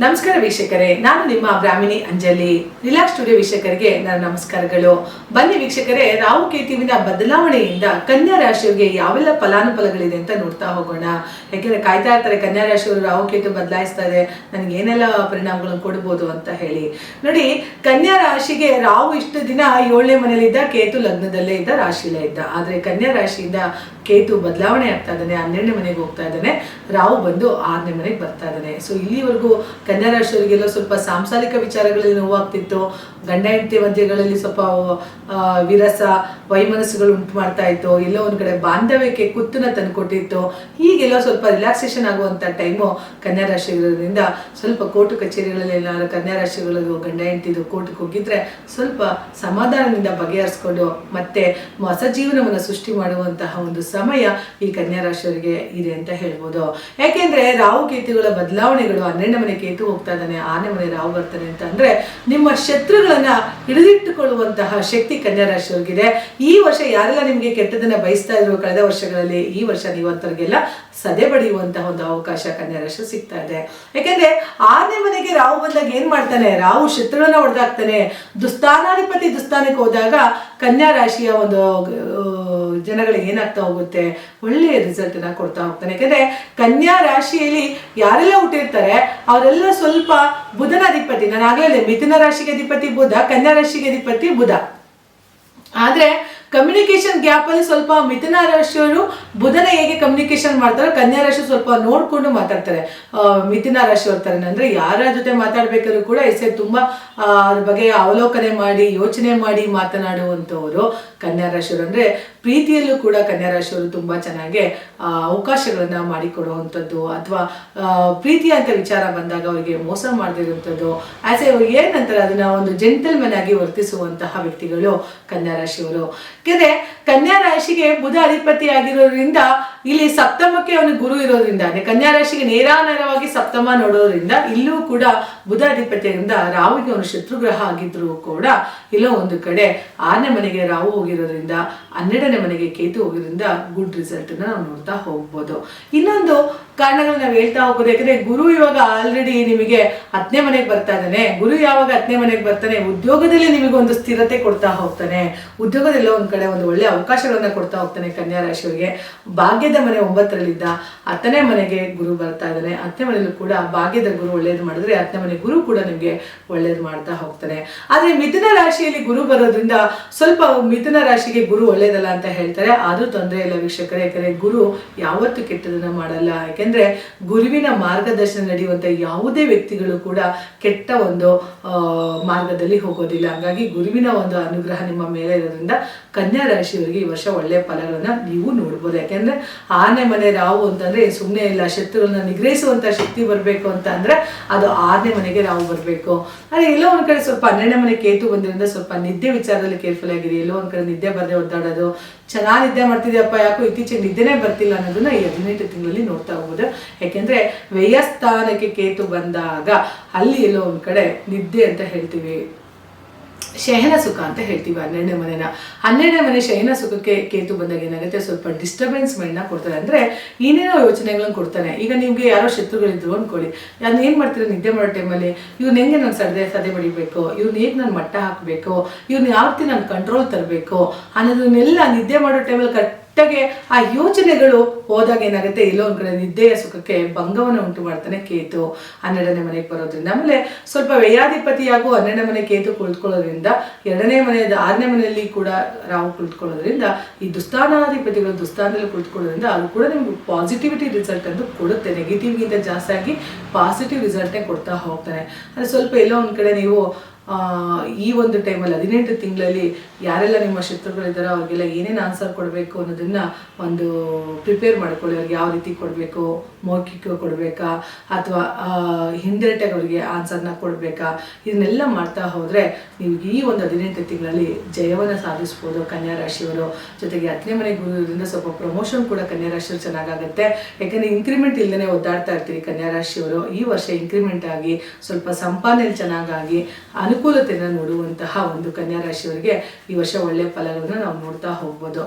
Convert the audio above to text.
ನಮಸ್ಕಾರ ವೀಕ್ಷಕರೇ, ನಾನು ನಿಮ್ಮ ಬ್ರಾಹ್ಮಿಣಿ ಅಂಜಲಿ. ರಿಲ್ಯಾಕ್ಸ್ ಸ್ಟುಡಿಯೋ ವೀಕ್ಷಕರಿಗೆ ನನ್ನ ನಮಸ್ಕಾರಗಳು. ಬನ್ನಿ ವೀಕ್ಷಕರೇ ರಾಹು ಕೇತುವಿನ ಬದಲಾವಣೆಯಿಂದ ಕನ್ಯಾ ರಾಶಿಯವರಿಗೆ ಯಾವೆಲ್ಲ ಫಲಾನುಫಲಗಳಿದೆ ಅಂತ ನೋಡ್ತಾ ಹೋಗೋಣ. ಯಾಕೆಂದ್ರೆ ಕಾಯ್ತಾ ಇರ್ತಾರೆ, ಕನ್ಯಾ ರಾಶಿಯವರು ರಾಹು ಕೇತು ಬದಲಾಯಿಸ್ತಾ ಇದೆ, ನನಗೆ ಏನೆಲ್ಲ ಪರಿಣಾಮಗಳನ್ನು ಕೊಡ್ಬೋದು ಅಂತ ಹೇಳಿ. ನೋಡಿ, ಕನ್ಯಾ ರಾಶಿಗೆ ರಾಹು ಇಷ್ಟು ದಿನ ಏಳನೇ ಮನೇಲಿದ್ದ ಕೇತು ಲಗ್ನದಲ್ಲೇ ಇದ್ದ, ರಾಶಿಲೇ ಇದ್ದ. ಆದ್ರೆ ಕನ್ಯಾ ರಾಶಿಯಿಂದ ಕೇತು ಬದಲಾವಣೆ ಆಗ್ತಾ ಇದ್ದಾನೆ, ಹನ್ನೆರಡನೇ ಮನೆಗೆ ಹೋಗ್ತಾ ಇದ್ದಾನೆ, ರಾಹು ಬಂದು ಆರನೇ ಮನೆಗೆ ಬರ್ತಾ ಇದ್ದಾನೆ. ಸೊ ಇಲ್ಲಿವರೆಗೂ ಕನ್ಯಾ ರಾಶಿಯವರಿಗೆಲ್ಲ ಸ್ವಲ್ಪ ಸಾಂಸಾರಿಕ ವಿಚಾರಗಳಲ್ಲಿ ನೋವಾಗ್ತಿತ್ತು. ಗಂಡ ಹೆಂಡತಿ ಮಧ್ಯಗಳಲ್ಲಿ ಸ್ವಲ್ಪ ವಿರಸ, ವೈಮನಸ್ಸುಗಳು ಉಂಟು ಮಾಡ್ತಾ ಇತ್ತು. ಎಲ್ಲೋ ಒಂದು ಕಡೆ ಬಾಂಧವ್ಯಕ್ಕೆ ಕುತ್ತನ ತಂದುಕೊಟ್ಟಿತ್ತು. ಹೀಗೆಲ್ಲ ಸ್ವಲ್ಪ ರಿಲ್ಯಾಕ್ಸೇಷನ್ ಆಗುವಂತ ಟೈಮು ಕನ್ಯಾ ರಾಶಿಗಳಿಂದ ಸ್ವಲ್ಪ ಕೋರ್ಟು ಕಚೇರಿಗಳಲ್ಲಿ ಏನಾದ್ರು ಕನ್ಯಾ ರಾಶಿಗಳದು ಗಂಡ ಹೆಂಡತಿದು ಕೋರ್ಟ್ಗೆ ಹೋಗಿದ್ರೆ ಸ್ವಲ್ಪ ಸಮಾಧಾನದಿಂದ ಬಗೆಹರಿಸ್ಕೊಂಡು ಮತ್ತೆ ಹೊಸ ಜೀವನವನ್ನು ಸೃಷ್ಟಿ ಮಾಡುವಂತಹ ಒಂದು ಸಮಯ ಈ ಕನ್ಯಾ ರಾಶಿಯವರಿಗೆ ಇದೆ ಅಂತ ಹೇಳ್ಬೋದು. ಯಾಕೆಂದ್ರೆ ರಾಹು ಕೇತುಗಳ ಬದಲಾವಣೆಗಳು ಹನ್ನೆರಡನೇ ಮನೆ ಕೇತು ಹೋಗ್ತಾ ಇದ್ದಾನೆ, ಆನೆ ಮನೆ ರಾವ್ ಬರ್ತಾನೆ ಅಂತ. ಅಂದ್ರೆ ನಿಮ್ಮ ಶತ್ರುಗಳನ್ನ ಹಿಡಿದಿಟ್ಟುಕೊಳ್ಳುವಂತಹ ಶಕ್ತಿ ಕನ್ಯಾ ರಾಶಿಯವರಿಗಿದೆ ಈ ವರ್ಷ ಯಾರೆಲ್ಲ ನಿಮ್ಗೆ ಕೆಟ್ಟದನ್ನ ಬಯಸ್ತಾ ಇದ್ರು ಕಳೆದ ವರ್ಷಗಳಲ್ಲಿ, ಈ ವರ್ಷ ನೀವು ಸದೆ ಬಡಿಯುವಂತಹ ಒಂದು ಅವಕಾಶ ಕನ್ಯಾ ರಾಶಿ ಸಿಗ್ತಾ ಇದೆ. ಯಾಕೆಂದ್ರೆ ಆನೆ ಮನೆಗೆ ರಾವ್ ಬಂದಾಗ ಏನ್ ಮಾಡ್ತಾನೆ? ರಾವು ಶತ್ರುಗಳನ್ನ ಹೊಡೆದಾಕ್ತಾನೆ. ದುಸ್ತಾನಾಧಿಪತಿ ದುಸ್ತಾನಕ್ಕೆ ಹೋದಾಗ ಕನ್ಯಾ ರಾಶಿಯ ಒಂದು ಜನಗಳಿಗೆ ಏನಾಗ್ತಾ ಹೋಗುತ್ತೆ? ಒಳ್ಳೆಯ ರಿಸಲ್ಟ್ನ ಕೊಡ್ತಾ ಹೋಗ್ತಾನೆ. ಯಾಕಂದ್ರೆ ಕನ್ಯಾ ರಾಶಿಯಲ್ಲಿ ಯಾರೆಲ್ಲ ಹುಟ್ಟಿರ್ತಾರೆ, ಅವರೆಲ್ಲ ಸ್ವಲ್ಪ ಬುಧನ ಅಧಿಪತಿ. ನಾನು ಆಗಲೇ ಮಿಥುನ ರಾಶಿಗೆ ಅಧಿಪತಿ ಬುಧ, ಕನ್ಯಾ ರಾಶಿಗೆ ಅಧಿಪತಿ ಬುಧ. ಆದ್ರೆ ಕಮ್ಯುನಿಕೇಶನ್ ಗ್ಯಾಪ್ ಅಲ್ಲಿ ಸ್ವಲ್ಪ ಮಿಥುನ ರಾಶಿಯವರು ಬುಧನ ಹೇಗೆ ಕಮ್ಯುನಿಕೇಶನ್ ಮಾಡ್ತಾರೋ, ಕನ್ಯಾ ರಾಶಿ ಸ್ವಲ್ಪ ನೋಡ್ಕೊಂಡು ಮಾತಾಡ್ತಾರೆ. ಮಿಥುನ ರಾಶಿಯವ್ರ ತರ ಅಂದ್ರೆ ಯಾರ ಜೊತೆ ಮಾತಾಡ್ಬೇಕಾದ್ರೂ ಕೂಡ ಎಸೆ ತುಂಬಾ ಅದ್ರ ಬಗ್ಗೆ ಅವಲೋಕನೆ ಮಾಡಿ, ಯೋಚನೆ ಮಾಡಿ ಮಾತನಾಡುವಂತವರು ಕನ್ಯಾ ರಾಶಿಯವರು. ಅಂದ್ರೆ ಪ್ರೀತಿಯಲ್ಲೂ ಕೂಡ ಕನ್ಯಾ ರಾಶಿಯವರು ತುಂಬಾ ಚೆನ್ನಾಗಿ ಅವಕಾಶಗಳನ್ನ ಮಾಡಿಕೊಡುವಂಥದ್ದು ಅಥವಾ ಪ್ರೀತಿ ಅಂತ ವಿಚಾರ ಬಂದಾಗ ಅವರಿಗೆ ಮೋಸ ಮಾಡದಿರುವಂಥದ್ದು. ಆಸ್ ಎ ಏನಂತಾರೆ? ಅದನ್ನ ಒಂದು ಜೆಂಟಲ್ಮನ್ ಆಗಿ ವರ್ತಿಸುವಂತಹ ವ್ಯಕ್ತಿಗಳು ಕನ್ಯಾ ರಾಶಿಯವರು. ಯಾಕಂದ್ರೆ ಕನ್ಯಾ ರಾಶಿಗೆ ಬುಧ ಅಧಿಪತಿ ಆಗಿರೋದ್ರಿಂದ ಇಲ್ಲಿ ಸಪ್ತಮಕ್ಕೆ ಅವನು ಗುರು ಇರೋದ್ರಿಂದ ಕನ್ಯಾ ರಾಶಿಗೆ ನೇರಾನೇರವಾಗಿ ಸಪ್ತಮ ನೋಡೋದ್ರಿಂದ, ಇಲ್ಲೂ ಕೂಡ ಬುಧಾಧಿಪತಿಯಿಂದ ರಾಹುಗೆ ಅವನು ಶತ್ರುಗ್ರಹ ಆಗಿದ್ರು ಕೂಡ ಇಲ್ಲೋ ಒಂದು ಕಡೆ ಆರನೇ ಮನೆಗೆ ರಾಹು ಹೋಗಿರೋದ್ರಿಂದ, ಹನ್ನೆರಡನೇ ಮನೆಗೆ ಕೇತು ಹೋಗಿರೋದ್ರಿಂದ ಗುಡ್ ರಿಸಲ್ಟ್ ನಾವು ನೋಡ್ತಾ ಹೋಗ್ಬೋದು. ಇನ್ನೊಂದು ಕಾರಣಗಳು ನಾವು ಹೇಳ್ತಾ ಹೋಗೋದು, ಯಾಕಂದ್ರೆ ಗುರು ಇವಾಗ ಆಲ್ರೆಡಿ ನಿಮಗೆ ಹತ್ತನೇ ಮನೆಗೆ ಬರ್ತಾ ಇದ್ದಾನೆ. ಗುರು ಯಾವಾಗ ಹತ್ತನೇ ಮನೆಗೆ ಬರ್ತಾನೆ? ಉದ್ಯೋಗದಲ್ಲಿ ನಿಮಗೆ ಒಂದು ಸ್ಥಿರತೆ ಕೊಡ್ತಾ ಹೋಗ್ತಾನೆ. ಉದ್ಯೋಗದಲ್ಲಿ ಒಂದ್ ಕಡೆ ಒಂದು ಒಳ್ಳೆ ಅವಕಾಶಗಳನ್ನ ಕೊಡ್ತಾ ಹೋಗ್ತಾನೆ ಕನ್ಯಾ ರಾಶಿಯವರಿಗೆ. ಭಾಗ್ಯದ ಮನೆ ಒಂಬತ್ತರಲ್ಲಿದ್ದ ಹತ್ತನೇ ಮನೆಗೆ ಗುರು ಬರ್ತಾ ಇದ್ದಾನೆ. ಹತ್ತನೇ ಮನೆಯಲ್ಲೂ ಕೂಡ ಭಾಗ್ಯದ ಗುರು ಒಳ್ಳೇದು ಮಾಡಿದ್ರೆ ಹತ್ತನೇ ಮನೆ ಗುರು ಕೂಡ ನಿಮಗೆ ಒಳ್ಳೇದು ಮಾಡ್ತಾ ಹೋಗ್ತಾನೆ. ಆದ್ರೆ ಮಿಥುನ ರಾಶಿಯಲ್ಲಿ ಗುರು ಬರೋದ್ರಿಂದ ಸ್ವಲ್ಪ ಮಿಥುನ ರಾಶಿಗೆ ಗುರು ಒಳ್ಳೇದಲ್ಲ ಅಂತ ಹೇಳ್ತಾರೆ. ಅದು ತೊಂದರೆ ಇಲ್ಲ ವೀಕ್ಷಕರೇ. ಯಾಕಂದರೆ ಗುರು ಯಾವತ್ತೂ ಕೆಟ್ಟದನ್ನ ಮಾಡಲ್ಲ. ಯಾಕೆಂದ್ರೆ ಗುರುವಿನ ಮಾರ್ಗದರ್ಶನ ನಡೆಯುವಂತ ಯಾವುದೇ ವ್ಯಕ್ತಿಗಳು ಕೂಡ ಕೆಟ್ಟ ಒಂದು ಮಾರ್ಗದಲ್ಲಿ ಹೋಗೋದಿಲ್ಲ. ಹಾಗಾಗಿ ಗುರುವಿನ ಒಂದು ಅನುಗ್ರಹ ನಿಮ್ಮ ಮೇಲೆ ಇರೋದ್ರಿಂದ ಕನ್ಯಾ ರಾಶಿಯವರಿಗೆ ಈ ವರ್ಷ ಒಳ್ಳೆಯ ಫಲಗಳನ್ನ ನೀವು ನೋಡ್ಬೋದು. ಯಾಕೆಂದ್ರೆ ಆನೆ ಮನೆ ರಾವು ಅಂತಂದ್ರೆ ಸುಮ್ಮನೆ ಇಲ್ಲ, ಶತ್ರುಗಳನ್ನ ನಿಗ್ರಹಿಸುವಂತ ಶಕ್ತಿ ಬರಬೇಕು ಅಂತ ಅಂದ್ರೆ ಅದು ಆರನೇ ಮನೆಗೆ ರಾವು ಬರಬೇಕು. ಆದರೆ ಎಲ್ಲೋ ಒಂದ್ ಕಡೆ ಸ್ವಲ್ಪ ಹನ್ನೆರಡನೇ ಮನೆ ಕೇತು ಬಂದಿರೋದ್ರಿಂದ ಸ್ವಲ್ಪ ನಿದ್ದೆ ವಿಚಾರದಲ್ಲಿ ಕೇರ್ಫುಲ್ ಆಗಿರಿ. ಎಲ್ಲೋ ಒಂದ್ ಕಡೆ ನಿದ್ದೆ ಬರದೆ ಒದ್ದಾಡೋದು. ಚೆನ್ನಾಗಿ ನಿದ್ದೆ ಮಾಡ್ತಿದ್ಯಪ್ಪ, ಯಾಕೋ ಇತ್ತೀಚೆಗೆ ನಿದ್ದೆನೇ ಬರ್ತಿಲ್ಲ ಅನ್ನೋದನ್ನ ಈ ಹದಿನೆಂಟು ತಿಂಗಳಲ್ಲಿ ನೋಡ್ತಾ ಹೋಗ್ಬೋದು ಯಾಕೆಂದ್ರೆ ವ್ಯಯಸ್ಥಾನಕ್ಕೆ ಕೇತು ಬಂದಾಗ ಅಲ್ಲಿ ಎಲ್ಲೋ ಒಂದ್ ಕಡೆ ನಿದ್ದೆ ಅಂತ ಹೇಳ್ತೀವಿ. ಶಯನ ಸುಖ ಅಂತ ಹೇಳ್ತೀವಿ ಹನ್ನೆರಡನೇ ಮನೆನ. ಹನ್ನೆರಡನೇ ಮನೆ ಶಯನ ಸುಖಕ್ಕೆ ಕೇತು ಬಂದಾಗ ಏನಾಗುತ್ತೆ? ಸ್ವಲ್ಪ ಡಿಸ್ಟರ್ಬೆನ್ಸ್ ಮೈಂಡ್ನ ಕೊಡ್ತಾರೆ. ಅಂದ್ರೆ ಏನೇನೋ ಯೋಚನೆಗಳನ್ನ ಕೊಡ್ತಾನೆ. ಈಗ ನಿಮ್ಗೆ ಯಾರೋ ಶತ್ರುಗಳಿದ್ರು ಅನ್ಕೊಳ್ಳಿ. ಅದನ್ನ ಏನು ಮಾಡ್ತೀರಾ ನಿದ್ದೆ ಮಾಡೋ ಟೈಮಲ್ಲಿ ಇವ್ನ ಹೆಂಗೆ ನಾನು ಸದೆ ಸದೆ ಬಡಿಬೇಕು? ಇವ್ನ ಹೇಗೆ ನಾನು ಮಟ್ಟ ಹಾಕಬೇಕು? ಇವ್ನ ಯಾವತ್ತಿ ನಾನು ಕಂಟ್ರೋಲ್ ತರಬೇಕು ಅನ್ನೋದನ್ನೆಲ್ಲ ನಿದ್ದೆ ಮಾಡೋ ಟೈಮಲ್ಲಿ ಕರೆಕ್ಟಾಗಿ ಆ ಯೋಚನೆಗಳು ಹೋದಾಗ ಏನಾಗುತ್ತೆ ಇಲ್ಲೋ ಒಂದ್ ಕಡೆ ನಿದ್ದೆಯ ಸುಖಕ್ಕೆ ಭಂಗವನ್ನು ಉಂಟು ಮಾಡ್ತಾನೆ ಕೇತು. ಹನ್ನೆರಡನೇ ಮನೆಗೆ ಬರೋದ್ರಿಂದ. ಆಮೇಲೆ ಸ್ವಲ್ಪ ವ್ಯಯಾಧಿಪತಿಯಾಗೂ ಹನ್ನೆರಡನೇ ಮನೆ ಕೇತು ಕುಳಿತುಕೊಳ್ಳೋದ್ರಿಂದ, ಎರಡನೇ ಮನೆ ಆರನೇ ಮನೆಯಲ್ಲಿ ಕೂಡ ರಾಹು ಕುಳಿತುಕೊಳ್ಳೋದ್ರಿಂದ, ಈ ದುಸ್ಥಾನಾಧಿಪತಿಗಳು ದುಸ್ಥಾನದಲ್ಲಿ ಕುಳಿತುಕೊಳ್ಳೋದ್ರಿಂದ ಅದು ಕೂಡ ನಿಮ್ಗೆ ಪಾಸಿಟಿವಿಟಿ ರಿಸಲ್ಟ್ ಅಂತ ಕೊಡುತ್ತೆ. ನೆಗೆಟಿವ್ಗಿಂತ ಜಾಸ್ತಿ ಆಗಿ ಪಾಸಿಟಿವ್ ರಿಸಲ್ಟೇ ಕೊಡ್ತಾ ಹೋಗ್ತಾನೆ. ಅಂದರೆ ಸ್ವಲ್ಪ ಎಲ್ಲೋ ಒಂದು ಕಡೆ ನೀವು ಈ ಒಂದು ಟೈಮಲ್ಲಿ, ಹದಿನೆಂಟು ತಿಂಗಳಲ್ಲಿ ಯಾರೆಲ್ಲ ನಿಮ್ಮ ಶತ್ರುಗಳಿದ್ದಾರೋ ಅವ್ರಿಗೆಲ್ಲ ಏನೇನು ಆನ್ಸರ್ ಕೊಡಬೇಕು ಅನ್ನೋದನ್ನು ಒಂದು ಪ್ರಿಪೇರ್ ಮಾಡ್ಕೊಳ್ಳಿ. ಅವ್ರಿಗೆ ಯಾವ ರೀತಿ ಕೊಡಬೇಕು? ಮೌಖಿಕ ಕೊಡಬೇಕಾ? ಅಥವಾ ಹಿಂಡೈರೆಕ್ಟಾಗಿ ಅವರಿಗೆ ಆನ್ಸರ್ನ ಕೊಡಬೇಕಾ? ಇದನ್ನೆಲ್ಲ ಮಾಡ್ತಾ ಹೋದರೆ ನೀವು ಈ ಒಂದು ಹದಿನೆಂಟು ತಿಂಗಳಲ್ಲಿ ಜಯವನ್ನು ಸಾಧಿಸ್ಬೋದು ಕನ್ಯಾ ರಾಶಿಯವರು ಜೊತೆಗೆ ಹತ್ತನೇ ಮನೆ ಗುರುದಿಂದ ಸ್ವಲ್ಪ ಪ್ರಮೋಷನ್ ಕೂಡ ಕನ್ಯಾ ರಾಶಿಯವರು ಚೆನ್ನಾಗಾಗುತ್ತೆ. ಯಾಕಂದರೆ ಇನ್ಕ್ರಿಮೆಂಟ್ ಇಲ್ಲದೇ ಒದ್ದಾಡ್ತಾ ಇರ್ತೀರಿ ಕನ್ಯಾ ರಾಶಿಯವರು ಈ ವರ್ಷ ಇನ್ಕ್ರಿಮೆಂಟ್ ಆಗಿ ಸ್ವಲ್ಪ ಸಂಪಾದನೆ ಚೆನ್ನಾಗಾಗಿ ಅನುಕೂಲತೆಯನ್ನು ನೋಡುವಂತಹ ಒಂದು ಕನ್ಯಾ ರಾಶಿಯವರಿಗೆ ಈ ವರ್ಷ ಒಳ್ಳೆಯ ಫಲಗಳನ್ನ ನಾವು ನೋಡ್ತಾ ಹೋಗ್ಬೋದು.